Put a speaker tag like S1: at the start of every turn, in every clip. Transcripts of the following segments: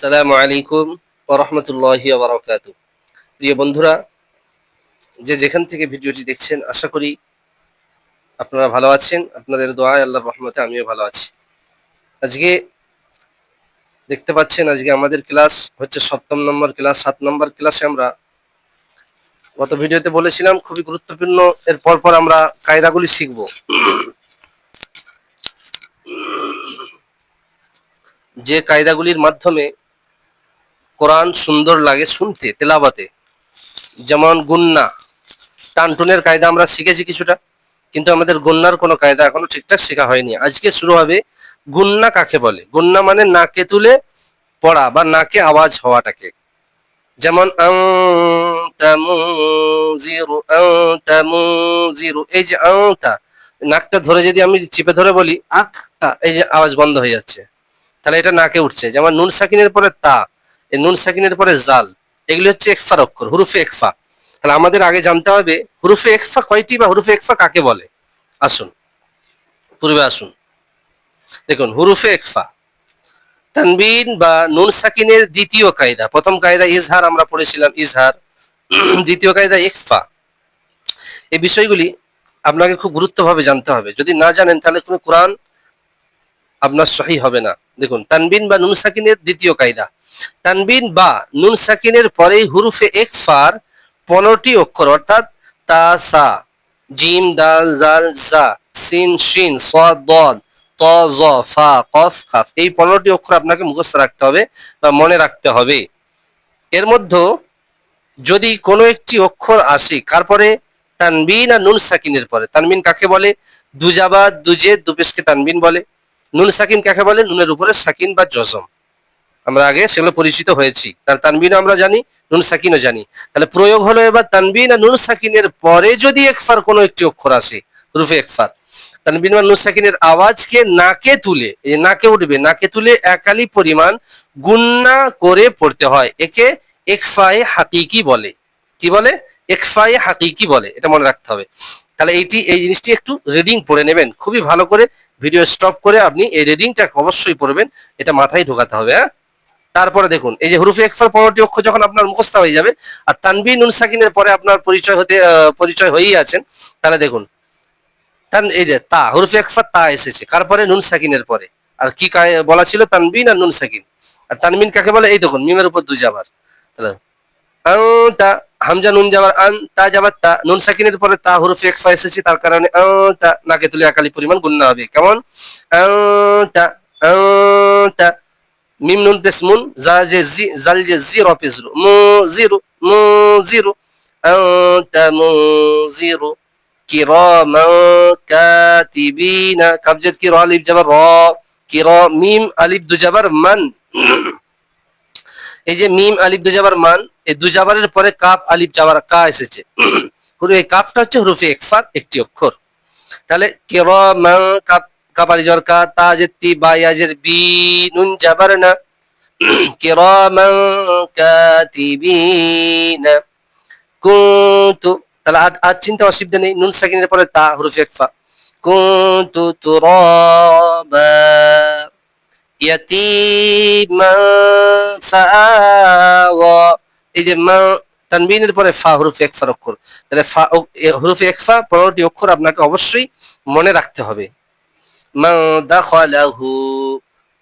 S1: সালামু আলাইকুম ওরহমতুল্লাহি বারকাত প্রিয় বন্ধুরা, যে যেখান থেকে ভিডিওটি দেখছেন, আশা করি আপনারা ভালো আছেন। আপনাদের দোয়ায় আল্লাহর রহমতে আমিও ভালো আছি। আজকে দেখতে পাচ্ছেন, আজকে আমাদের ক্লাস হচ্ছে সপ্তম নম্বর ক্লাস, সাত নম্বর ক্লাসে আমরা গত ভিডিওতে বলেছিলাম, খুবই গুরুত্বপূর্ণ, এর পর পর আমরা কায়দাগুলি শিখব। যে কায়দাগুলির মাধ্যমে কোরআন সুন্দর লাগে শুনতে তেলাবাতে যেমন গুন্না, টানটুনের কায়দা আমরা শিখেছি কিছুটা, কিন্তু আমাদের গুন্নার কোনো কায়দা এখনও ঠিকঠাক শেখা হয়নি। আজকে শুরু হবে গুন্না কাকে বলে? গুন্না মানে নাকে তুলে পড়া বা নাকে আওয়াজ হওয়াটাকে। যেমন এই যে আংটা নাকটা ধরে যদি আমি চিপে ধরে বলি আঁকটা এই যে আওয়াজ বন্ধ হয়ে যাচ্ছে। তাহলে এটা নাকে উঠছে। যেমন নুন সাকিনের পরে তা এই নুন সাকিনের পরে জাল, এগুলি হচ্ছে একফার অক্ষর, হুরুফে একফা। তাহলে আমাদের আগে জানতে হবে, হুরুফে একফা কয়টি বা হুরুফে একফা কাকে বলে? আসুন, পূর্বে আসুন। দেখুন, হুরুফে একফা। তানবিন বা নুন সাকিনের দ্বিতীয় কায়দা, প্রথম কায়দা ইজহার, আমরা পড়েছিলাম ইজহার। দ্বিতীয় কায়দা ইকফা এই বিষয়গুলি আপনাকে খুব গুরুত্বভাবে জানতে হবে। যদি না জানেন, তাহলে কোনো কোরআন আপনার সহি হবে না। দেখুন, তানবিন বা নুন সাকিনের দ্বিতীয় কায়দা। তানবিন বা নুন সাকিনের পরেই হুরুফে একফার পনেরোটি অক্ষর, অর্থাৎ তা, সা, জিম, দাল, জাল, জা, সিন, শিন, সাদ, দদ, ত, জ, ফা, কফ এই পনেরোটি অক্ষর আপনাকে মুখস্থ রাখতে হবে বা মনে রাখতে হবে। এর মধ্যে যদি কোনো একটি অক্ষর আসে তারপরে তানবিন আর নুন সাকিনের পরে। তানবিন কাকে বলে? দুজাবা দুজে দুপেশকে তানবিন বলে। নুন সাকিন কাকে বলে? নুনের উপরে সাকিন বা জজম। আমরা আগে সেগুলো পরিচিত হয়েছি। তার তানবিন আমরা জানি, নুন সাকিনও জানি। তাহলে প্রয়োগ হলো এবার তানবিন আর নুন সাকিনের পরে যদি একফার কোনো একটি অক্ষর আসে রুফে একফার। তানবিন বা নুন সাকিনের আওয়াজকে নাকে তুলে নাকে উঠবে, নাকে তুলে একালি পরিমাণ গুন্না করে পড়তে হয়। একে একফায়ে হাকিকি বলে। কি বলে? একফায়ে হাকিকি বলে। এটা মনে রাখতে হবে। তাহলে এইটি, এই জিনিসটি একটু রিডিং পড়ে নেবেন। খুবই ভালো করে ভিডিও স্টপ করে আপনি এই রিডিংটা অবশ্যই পড়বেন। এটা মাথায় ঢোকাতে হবে হ্যাঁ? তারপরে দেখুন, এই যে হুরুফে একফার পরবর্তী অক্ষর যখন আপনার মুখস্থ হয়ে যাবে, আর তানবিন নুন সাকিনের পরে আপনার পরিচয় হতে পরিচয় হয়েই আছেন, তাহলে দেখুন, তান, এই যে তা, হুরুফে একফার তা এসেছে কার পরে নুন সাকিনের পরে, আর কি বলা ছিল তানবিন আর নুন সাকিন? আর তানবিন কাকে বলে? এই দেখুন, মিমের উপর দু যাবার তা হামজা নুন যাবার আন তা যাবার তা, নুন সাকিনের পরে তা, হুরুফে একফা এসেছে, তার কারণে তা নাকে তুলে একালি পরিমাণ গুন্না হবে, কেমন? তা তা মিম নুন পেস মুন, জা যে জি, জাল যে জিরো পেস রু, মু জিরো মু জিরো, আনতা মুজিরু কিরামা কাতিবিনা কাবজেদ কি র, আলিফ জাবার র কিরা মিম, আলিফ দু জাবার মান। এই যে মিম, আলিফ দু জাবার মান, এই দু জাবারের পরে কাফ, আলিফ জাবার কা এসেছে। এই কাফটা হচ্ছে হুরুফে একফার একটি অক্ষর। তাহলে কিরামা কাফ কাপালি জর কা তাজের তি বা বি নুন জাবার না কিরামান কাতিবিনা। কুনতু, তাহলে আর চিন্তা অসুবিধা নেই, নুন সাকিনের পরে তা, হুরুফ একফা। কুনতু তুরাবা ইয়াতিমা ফাআওয়া এই যে মা, তানবিনের পরে ফা, হুরুফ একফার অক্ষর। তাহলে ফা হুরুফ একফা, পনেরোটি অক্ষর আপনাকে অবশ্যই মনে রাখতে হবে। মা দাখালাহু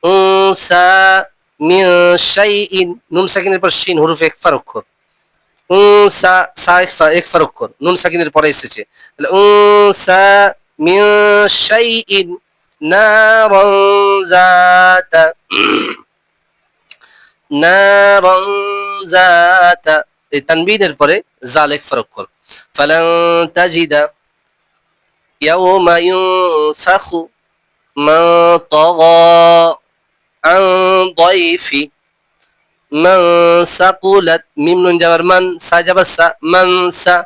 S1: উনসা মিন শাইইন, নুন সাকিনের পর শিন, হুরুফ একফার অক্ষর উনসা, সা একফা একফার অক্ষর নুন সাকিনের পরে এসেছে। তাহলে উনসা মিন শাইইন নারান জাতা নারান জাতা এই তানবিনের পরে জাল একফার অক্ষর ফালান তাজিদা ইয়াউমা ইউনফাখু من طغى عن ضيفي من سقلت ميم نون جبر من سا جبر سا من سا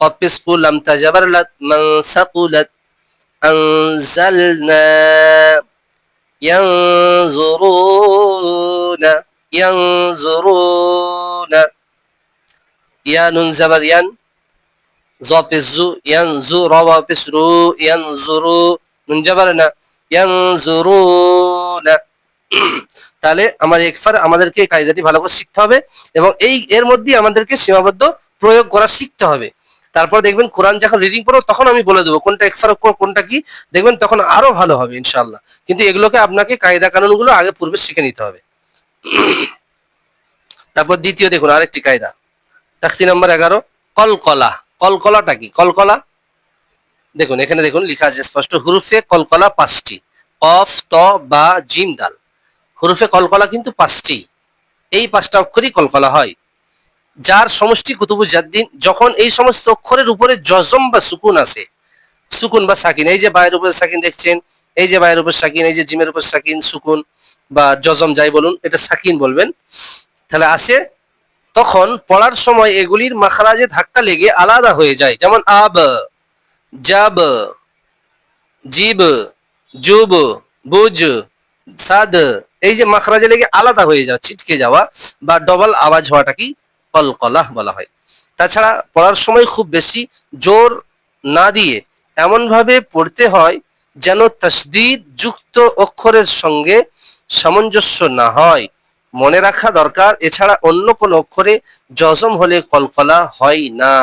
S1: قبس لم تجبر لت من سقلت أنزلنا ينظرون ينظرون يا نون زبر ين زو بزو ينزو روا بسرو ينظرو نون جبرنا তাহলে আমার একফার আমাদেরকে এই কায়দাটি ভালো করে শিখতে হবে এবং এই, এর মধ্যেই আমাদেরকে সীমাবদ্ধ প্রয়োগ করা শিখতে হবে। তারপর দেখবেন কোরআন যখন রিডিং করব তখন আমি বলে দেবো কোনটা একফার কোনটা কি। দেখবেন তখন আরও ভালো হবে ইনশাল্লাহ কিন্তু এগুলোকে আপনাকে কায়দা কানুনগুলো আগে পূর্বে শিখে নিতে হবে। তারপর দ্বিতীয় দেখুন আরেকটি কায়দা। তাস্তি নাম্বার এগারো, কলকলা। কলকলাটা কি? কলকলা? দেখুন, এখানে দেখুন, লেখা আছে স্পষ্ট, হুরুফে কলকলা পাঁচটি। কফ, ত, বা, জিম, দাল। হুরুফে কলকলা কিন্তু পাঁচটি। এই পাঁচটা অক্ষরই কলকলা হয়। যার সমষ্টি কুতুবু জাদ্দিন, যখন এই সমস্ত অক্ষরের উপরে জজম বা সুকুন আছে সুকুন বা সাকিন, এই যে বায়ের উপরে সাকিন দেখছেন, এই যে বায়ের উপর সাকিন, এই যে জিমের উপর সাকিন, সুকুন বা জজম যাই বলুন, এটা সাকিন বলবেন, তাহলে আসে, তখন পড়ার সময় এগুলির মাখরাজে ধাক্কা লেগে আলাদা হয়ে যায়। যেমন আব। জাব জিব জুব বুজ সাদ এই যে মাখরাজে লেগে আলাদা হয়ে যাওয়া, ছিটকে যাওয়া বা ডবল আওয়াজ হওয়াটা কি কলকলাহ বলা হয়। তাছাড়া পড়ার সময় খুব বেশি জোর না দিয়ে এমনভাবে পড়তে হয় যেন তসদিদ যুক্ত অক্ষরের সঙ্গে সামঞ্জস্য না হয়। মনে রাখা দরকার, এছাড়া অন্য কোন অক্ষরে জজম হলে কলকলা হয় না।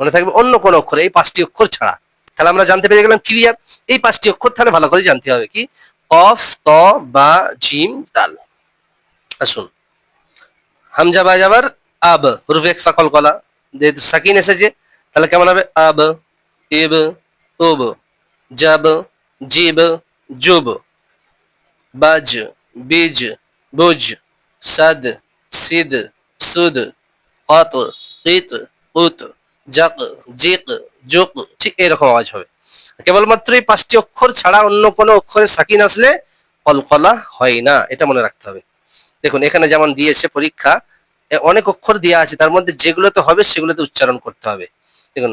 S1: মনে থাকবে অন্য কোন অক্ষরে, এই পাঁচটি অক্ষর ছাড়া। তাহলে আমরা জানতে পেরে গেলাম ক্লিয়ার এই পাঁচটি অক্ষর তাহলে ভালো করে জানতে হবে কি? কফ, ত, বা, জিম দাল আসুন। হামজা বা যাবার আব, হুরুফ একফা কলকলা যেহেতু সাকিন এসেছে, তাহলে কেমন হবে? আব, ইব, উব, জাব, জিব, জুব। বাজ, বীজ, বুজ, সাদ, সিদ, সুদ, অত কিত উত। জাক জিক জুক ঠিক এরকম আওয়াজ হবে। কেবলমাত্র এই পাঁচটি অক্ষর ছাড়া অন্য কোনো অক্ষরে সাকিন আসলে কলকলা হয় না, এটা মনে রাখতে হবে। দেখুন, এখানে যেমন দিয়েছে পরীক্ষা অনেক অক্ষর দেওয়া আছে, তার মধ্যে যেগুলোতে হবে সেগুলোতে উচ্চারণ করতে হবে। দেখুন,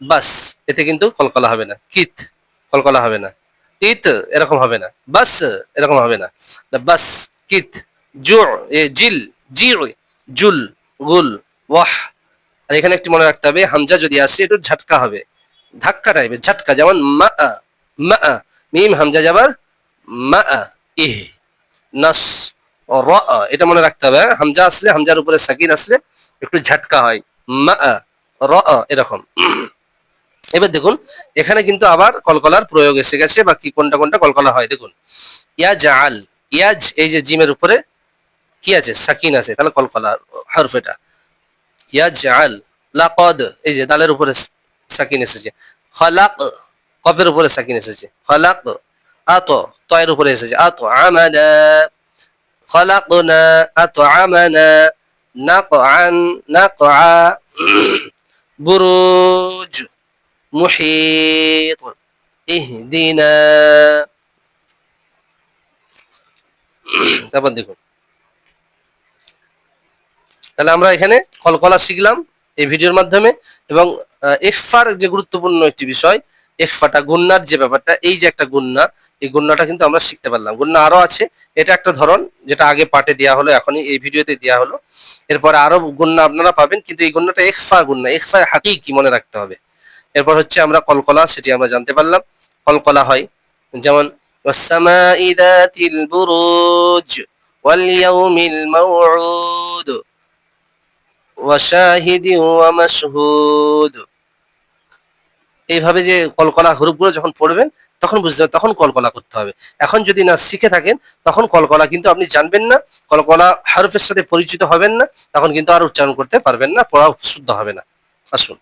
S1: বাস, এতে কিন্তু কলকলা হবে না। কিত কলকলা হবে না। ইত, এরকম হবে না। বাস, এরকম হবে না। বাস, কিত জিল জি জুল, গুল, ওয়াহ আর এখানে একটি মনে রাখতে হবে, হামজা যদি আসে, একটু ঝাটকা হবে। ধাক্কা টাইপের, ঝাটকা, যেমন মা মা মিম, হামজা যাবার মা ইহ, নাস, র এটা মনে রাখতে হবে হ্যাঁ? হামজা আসলে, হামজার উপরে সাকিন আসলে একটু ঝাটকা হয়। মা র এরকম। এবার দেখুন, এখানে কিন্তু আবার কলকলার প্রয়োগ এসে গেছে, বা কি, কোনটা কোনটা কলকলা হয়, দেখুন। ইয়াজ আল ইয়াজ, এই যে জিমের উপরে কি আছে? সাকিন আছে, তাহলে কলকলা হরফ এটা। ইয়াজ আল লাকদ, এই যে দালের উপরে সাকিন এসেছে। খলাক, কফের উপরে সাকিন এসেছে। খলাক, আত, তয়ের উপরে এসেছে। আত আমানা খলাকনা, আত আমানা নাকআন, নাকআ। বুরুজ, মুহিত। ইহদিনা। তারপর দেখুন। তাহলে আমরা এখানে কলকলা শিখলাম এই ভিডিওর মাধ্যমে এবং আহ, ইখফার যে গুরুত্বপূর্ণ একটি বিষয় ইখফাটা গুন্নার যে ব্যাপারটা এই যে একটা গুন্না এই গুন্নাটা কিন্তু আমরা শিখতে পারলাম গুন্না আরো আছে এটা একটা ধরন যেটা আগে পার্টে দেওয়া হলো এখনই এই ভিডিওতে দেওয়া হলো এরপরে আরো গুন্না আপনারা পাবেন কিন্তু এই গুন্নাটা ইখফা গুন্না ইখফা হাকি কি মনে রাখতে হবে এরপর হচ্ছে আমরা কলকলা সেটি আমরা জানতে পারলাম কলকলা হয় যেমন والسماء ذات البروج واليوم الموعود এইভাবে যে কলকলা হরুপগুলো যখন পড়বেন, তখন বুঝতে হবে, তখন কলকলা করতে হবে। এখন যদি না শিখে থাকেন, তখন কলকলা কিন্তু আপনি জানবেন না, কলকলা হরুফের সাথে পরিচিত হবেন না, তখন কিন্তু আর উচ্চারণ করতে পারবেন না পড়া শুদ্ধ হবে না। আসুন।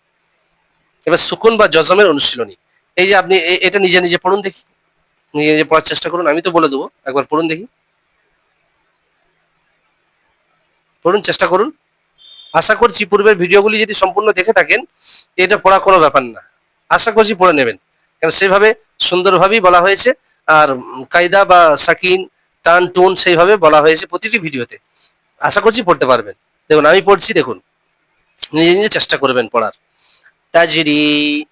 S1: এবার সুকুন বা জজমের অনুশীলনী। এই যে আপনি এটা নিজে নিজে পড়ুন দেখি। নিজে নিজে পড়ার চেষ্টা করুন, আমি তো বলে দেবো, একবার পড়ুন দেখি। পড়ুন, চেষ্টা করুন। আশা করছি পূর্বের ভিডিওগুলি যদি সম্পূর্ণ দেখে থাকেন, এটা পড়া কোনো ব্যাপার না। আশা করছি পড়ে নেবেন। কারণ সেভাবে সুন্দরভাবেই বলা হয়েছে, আর কায়দা বা সাকিন, টান, টুন সেইভাবে বলা হয়েছে প্রতিটি ভিডিওতে। আশা করছি পড়তে পারবেন। দেখুন, আমি পড়ছি, দেখুন। নিজে নিজে চেষ্টা করবেন পড়ার। তাজরি,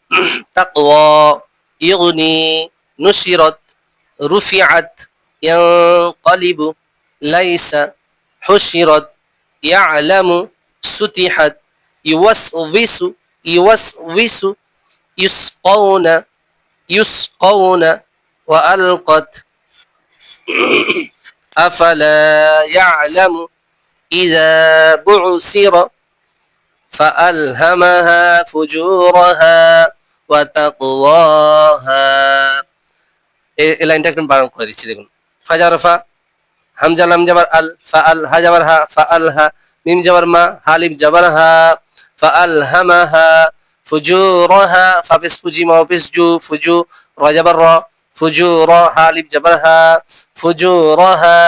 S1: তাকওয়া, ইগনি, নুসিরত, রুফিআত, ইয়ানকালিবু, লাইসা হুশিরত ইয়ালামু সুতিহাত ইউওয়াসউইসু ইউওয়াসউইসু ইউসকাউনা ইউসকাউনা ওয়াআলকাত আফালা ইয়ালামু ইযা বুসিরা فألهمها فجورها وتقواها এই লাইনটা একটু বারণ করে দিচ্ছি দেখুন ফাজারফা হামজা লাম জাবার আল ফা আল হা জাবার হা ফা আল হা মিম জাবার মা হালিম জাবার হা ফা আল হামাহা ফুজুরহা ফাফিস ফুজি মাওফিস জু ফুজু র জাবার র ফুজু র হালিম জাবার হা ফুজুরহা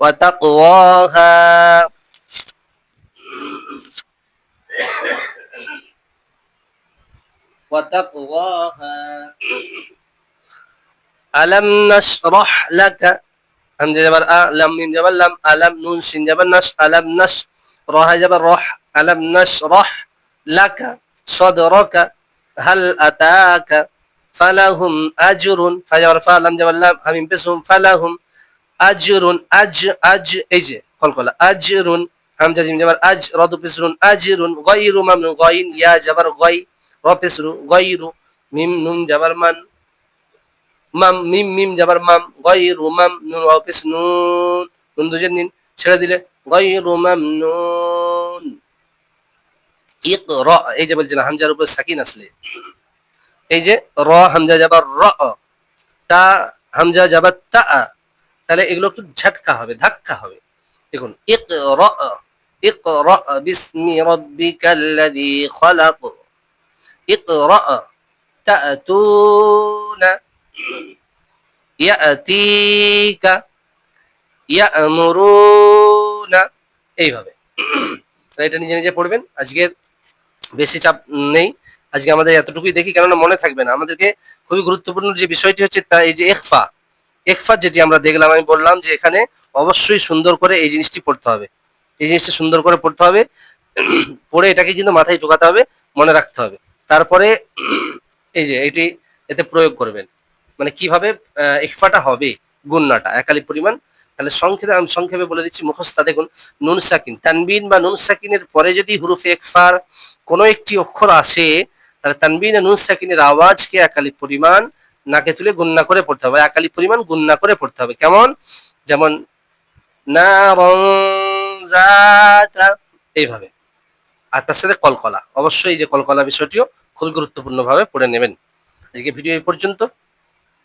S1: ওয়া তাকওয়াহা وتقواها ألم نشرح لك হামজা যাবার আ, লাম, মিম যাবার লাম আলাম নুন, শিন যাবার নাস আলাম নাস রহা যাবার রহ আলাম নাস রহ, লাকা, সদরকা, হাল আতাকা, ফালাহুম আজরুন, ফা যাবার ফা, লাম যাবার লাম, হামিম পেসুম, ফালাহুম আজরুন, আজ আজ, এই যে, কলকলা, আজরুন হামজা জিম যাবার আজ, রদু পেসরুন, আজরুন, গায়রু মামনুন গায়িন, ইয়া যাবার গায়, র পেসরু, গায়রু, মিম নুন যাবার মান মাম, মিম মিম যাবার মাম গই রুমাম নুন, অফিস নুন নুন দুজের নিন, ছেড়ে দিলে গয় রুমাম নুন। ইকর, এই যে বলছেন হামজার উপর সাকিন আসলে। এই যে র, হামজা যাবার র, তা, হামজা যাবার তা, তাহলে এগুলো একটু ঝাটকা হবে, ধাক্কা হবে। দেখুন ইক র ইক র বিসমি রব্বিকাল্লাযী খলাক। ইক র তা'তুন। ইয়াতিকা, ইয়ামুরুনা। এইভাবে। এটা নিজে নিজে পড়বেন। আজকের বেশি চাপ নেই। আজকে আমাদের এতটুকুই দেখি, কেননা মনে থাকবে না। আমাদেরকে খুবই গুরুত্বপূর্ণ যে বিষয়টি হচ্ছে তা, এই যে একফা একফা যেটি আমরা দেখলাম, আমি বললাম যে এখানে অবশ্যই সুন্দর করে এই জিনিসটি পড়তে হবে। এই জিনিসটা সুন্দর করে পড়তে হবে। পড়ে এটাকে কিন্তু মাথায় ঢোকাতে হবে, মনে রাখতে হবে। তারপরে এই যে এটি এতে প্রয়োগ করবেন। মানে কীভাবে ইকফাটা হবে গুন্নাটা একালি পরিমাণ। তাহলে সংক্ষেপে আমি সংক্ষেপে বলে দিচ্ছি, মুখস্থা, দেখুন, নুন সাকিন, তানবিন বা নুন সাকিনের পরে যদি হুরুফে একফার কোনো একটি অক্ষর আসে, তাহলে তানবিন নুন সাকিনের আওয়াজকে একালি পরিমাণ নাকে তুলে গুন্না করে পড়তে হবে একালি পরিমাণ গুন্না করে পড়তে হবে। কেমন? যেমন না এইভাবে। আর তার সাথে কলকলা। অবশ্যই যে কলকলা বিষয়টিও খুবই গুরুত্বপূর্ণভাবে পড়ে নেবেন। আজকে ভিডিও এই পর্যন্ত।